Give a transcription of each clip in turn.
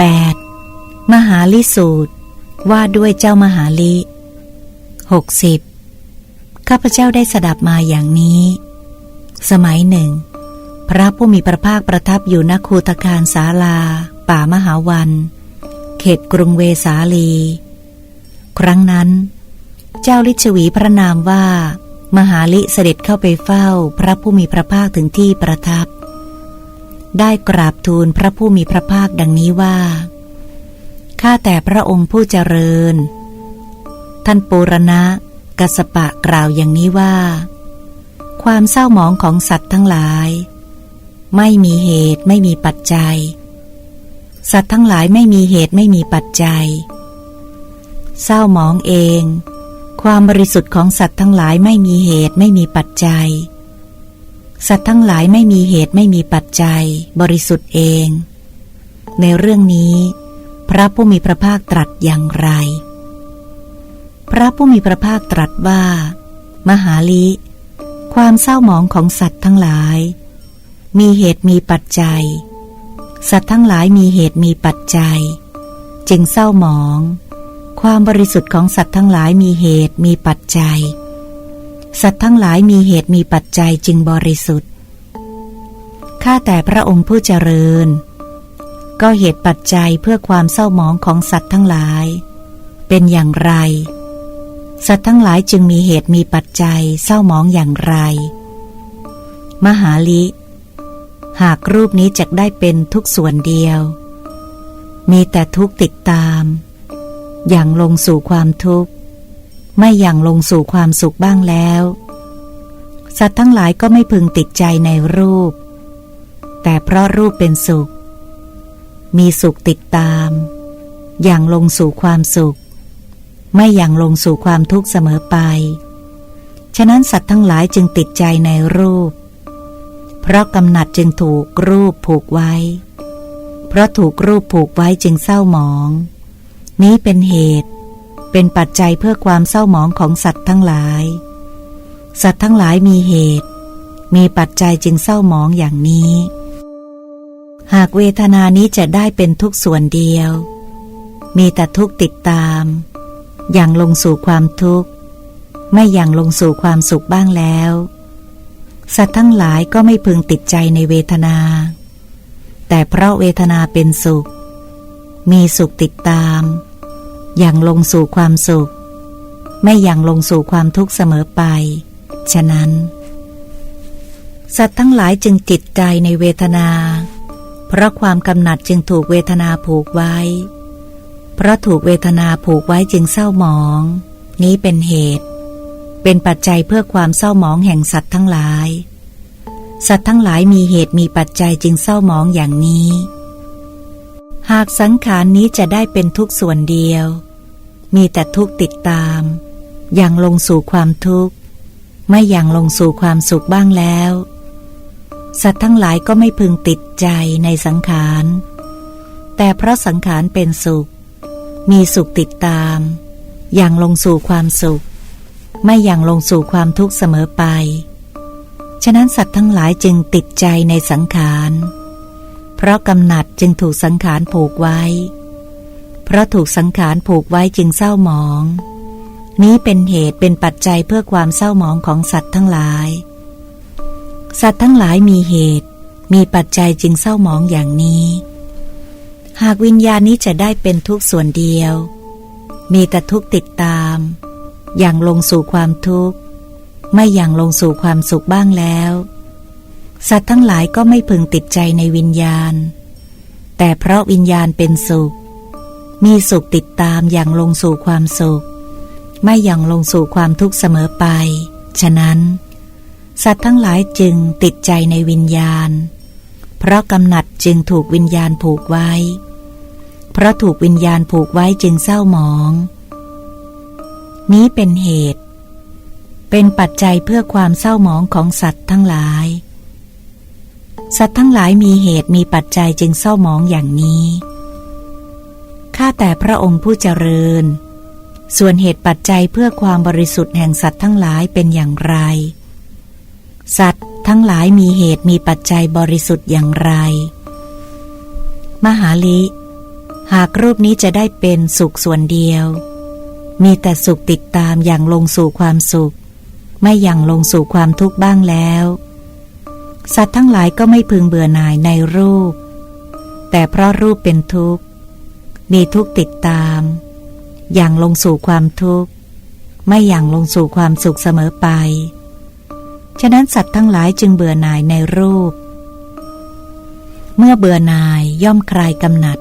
8. มหาลิสูตร ว่าด้วยเจ้ามหาลิ 60. ข้าพเจ้าได้สดับมาอย่างนี้ สมัยหนึ่ง พระผู้มีพระภาคประทับอยู่ณคูตคารสาลา ป่ามหาวัน เขตกรุงเวสาลี ครั้งนั้น เจ้าลิชวีพระนามว่า มหาลิเสด็จเข้าไปเฝ้าพระผู้มีพระภาคถึงที่ประทับ ได้กราบทูลพระผู้มีพระภาคดังนี้ว่า ข้าแต่พระองค์ผู้เจริญ ท่านปูรณะกัสปะกล่าวอย่างนี้ว่า ความเศร้าหมองของสัตว์ทั้งหลาย ไม่มีเหตุไม่มีปัจจัย สัตว์ทั้งหลายไม่มีเหตุไม่มีปัจจัย เศร้าหมองเอง ความบริสุทธิ์ของสัตว์ทั้งหลายไม่มีเหตุไม่มีปัจจัย สัตว์ทั้งหลายไม่มีเหตุไม่มีปัจจัย บริสุทธิ์เอง ในเรื่องนี้ พระผู้มีพระภาคตรัสอย่างไร พระผู้มีพระภาคตรัสว่า มหาลิ ความเศร้าหมองของสัตว์ทั้งหลาย มีเหตุมีปัจจัย สัตว์ทั้งหลายมีเหตุมีปัจจัย จึงเศร้าหมอง ความบริสุทธิ์ของสัตว์ทั้งหลายมีเหตุมีปัจจัย สัตว์ทั้งหลายมีเหตุมีปัจจัยจึงบริสุทธิ์ ข้าแต่พระองค์ผู้เจริญ ก็เหตุปัจจัยเพื่อความเศร้าหมองของสัตว์ทั้งหลาย เป็นอย่างไร สัตว์ทั้งหลายจึงมีเหตุมีปัจจัยเศร้าหมองอย่างไร มหาลิ หากรูปนี้จะได้เป็นทุกส่วนเดียว มีแต่ทุกติดตาม อย่างลงสู่ความทุกข์ ไม่อย่างลงสู่ความสุขบ้างแล้ว สัตว์ทั้งหลายก็ไม่พึงติดใจในรูป แต่เพราะรูปเป็นสุข มีสุขติดตาม อย่างลงสู่ความสุข ไม่อย่างลงสู่ความทุกข์เสมอไป ฉะนั้นสัตว์ทั้งหลายจึงติดใจในรูป เพราะกำหนัดจึงถูกรูปผูกไว้ เพราะถูกรูปผูกไว้จึงเศร้าหมอง นี้เป็นเหตุ เป็นปัจจัยเพื่อความเศร้าหมองของสัตว์ทั้งหลาย สัตว์ทั้งหลายมีเหตุ มีปัจจัยจึงเศร้าหมองอย่างนี้ หากเวทนานี้จะได้เป็นทุกส่วนเดียว มีแต่ทุกติดตาม อย่างลงสู่ความทุกข์ ไม่อย่างลงสู่ความสุขบ้างแล้ว สัตว์ทั้งหลายก็ไม่พึงติดใจในเวทนา แต่เพราะเวทนาเป็นสุข มีสุขติดตาม อย่างลงสู่ความสุข ไม่อย่างลงสู่ความทุกข์เสมอไป ฉะนั้น สัตว์ทั้งหลายจึงติดใจในเวทนา เพราะความกำหนัดจึงถูกเวทนาผูกไว้ เพราะถูกเวทนาผูกไว้จึงเศร้าหมอง นี้เป็นเหตุ เป็นปัจจัยเพื่อความเศร้าหมองแห่งสัตว์ทั้งหลาย สัตว์ทั้งหลายมีเหตุมีปัจจัยจึงเศร้าหมองอย่างนี้ หากสังขารนี้จะได้เป็นทุกส่วนเดียว มีแต่ทุกติดตาม อย่างลงสู่ความทุกข์ ไม่อย่างลงสู่ความสุขบ้างแล้ว สัตว์ทั้งหลายก็ไม่พึงติดใจในสังขาร แต่เพราะสังขารเป็นสุข มีสุขติดตาม อย่างลงสู่ความสุข ไม่อย่างลงสู่ความทุกข์เสมอไป ฉะนั้นสัตว์ทั้งหลายจึงติดใจในสังขาร เพราะกำหนัดจึงถูกสังขารผูกไว้ เพราะถูกสังขารผูกไว้จึงเศร้าหมอง นี้เป็นเหตุเป็นปัจจัยเพื่อความเศร้าหมองของสัตว์ทั้งหลาย สัตว์ทั้งหลายมีเหตุ มีปัจจัยจึงเศร้าหมองอย่างนี้ หากวิญญาณนี้จะได้เป็นทุกส่วนเดียว มีแต่ทุกติดตาม อย่างลงสู่ความทุกข์ ไม่อย่างลงสู่ความสุขบ้างแล้ว สัตว์ทั้งหลายก็ไม่พึงติดใจในวิญญาณ แต่เพราะวิญญาณเป็นสุข มีสุขติดตามอย่างลงสู่ความสุข ไม่อย่างลงสู่ความทุกข์เสมอไป ฉะนั้น สัตว์ทั้งหลายจึงติดใจในวิญญาณ เพราะกำหนัดจึงถูกวิญญาณผูกไว้ เพราะถูกวิญญาณผูกไว้จึงเศร้าหมอง นี้เป็นเหตุ เป็นปัจจัยเพื่อความเศร้าหมองของสัตว์ทั้งหลาย สัตว์ทั้งหลายมีเหตุมีปัจจัยจึงเศร้ามองอย่างนี้ ข้าแต่พระองค์ผู้เจริญ ส่วนเหตุปัจจัยเพื่อความบริสุทธิ์แห่งสัตว์ทั้งหลายเป็นอย่างไร สัตว์ทั้งหลายมีเหตุมีปัจจัยบริสุทธิ์อย่างไร มหาลิ หากรูปนี้จะได้เป็นสุขส่วนเดียว มีแต่สุขติดตามอย่างลงสู่ความสุข ไม่อย่างลงสู่ความทุกข์บ้างแล้ว สัตว์ทั้งหลายก็ไม่พึงเบื่อหน่ายในรูป แต่เพราะรูปเป็นทุกข์ มีทุกข์ติดตาม อย่างลงสู่ความทุกข์ ไม่อย่างลงสู่ความสุขเสมอไป ฉะนั้นสัตว์ทั้งหลายจึงเบื่อหน่ายในรูป เมื่อเบื่อหน่ายย่อมคลายกำหนัด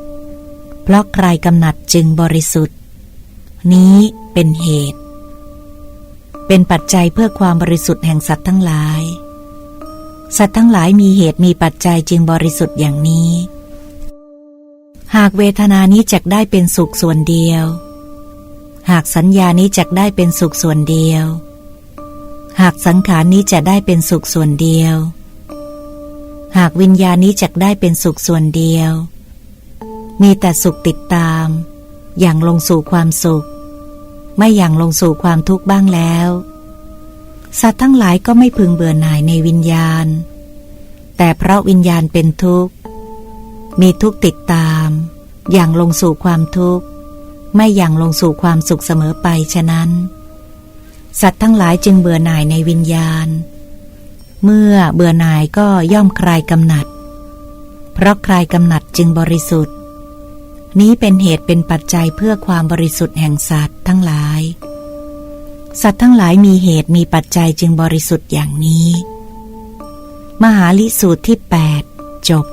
เพราะคลายกำหนัดจึงบริสุทธิ์ นี้เป็นเหตุ เป็นปัจจัยเพื่อความบริสุทธิ์แห่งสัตว์ทั้งหลาย สัตว์ทั้งหลายมีเหตุมีปัจจัยจึงบริสุทธิ์อย่างนี้ หากเวทนานี้จักได้เป็นสุขส่วนเดียว หากสัญญานี้จักได้เป็นสุขส่วนเดียว หากสังขารนี้จะได้เป็นสุขส่วนเดียว หากวิญญาณนี้จักได้เป็นสุขส่วนเดียว มีแต่สุขติดตาม อย่างลงสู่ความสุข ไม่อย่างลงสู่ความทุกข์บ้างแล้ว สัตว์ทั้งหลายก็ไม่พึงเบื่อหน่ายในวิญญาณ แต่เพราะวิญญาณเป็นทุกข์ มีทุกข์ติดตาม อย่างลงสู่ความทุกข์ ไม่อย่างลงสู่ความสุขเสมอไปฉะนั้น สัตว์ทั้งหลายจึงเบื่อหน่ายในวิญญาณ เมื่อเบื่อหน่ายก็ย่อมคลายกำหนัด เพราะคลายกำหนัดจึงบริสุทธิ์ นี้เป็นเหตุเป็นปัจจัยเพื่อความบริสุทธิ์แห่งสัตว์ทั้งหลาย สัตว์ทั้งหลายมีเหตุมีปัจจัยจึงบริสุทธิ์อย่างนี้ มหาลิสูตรที่ 8 จบ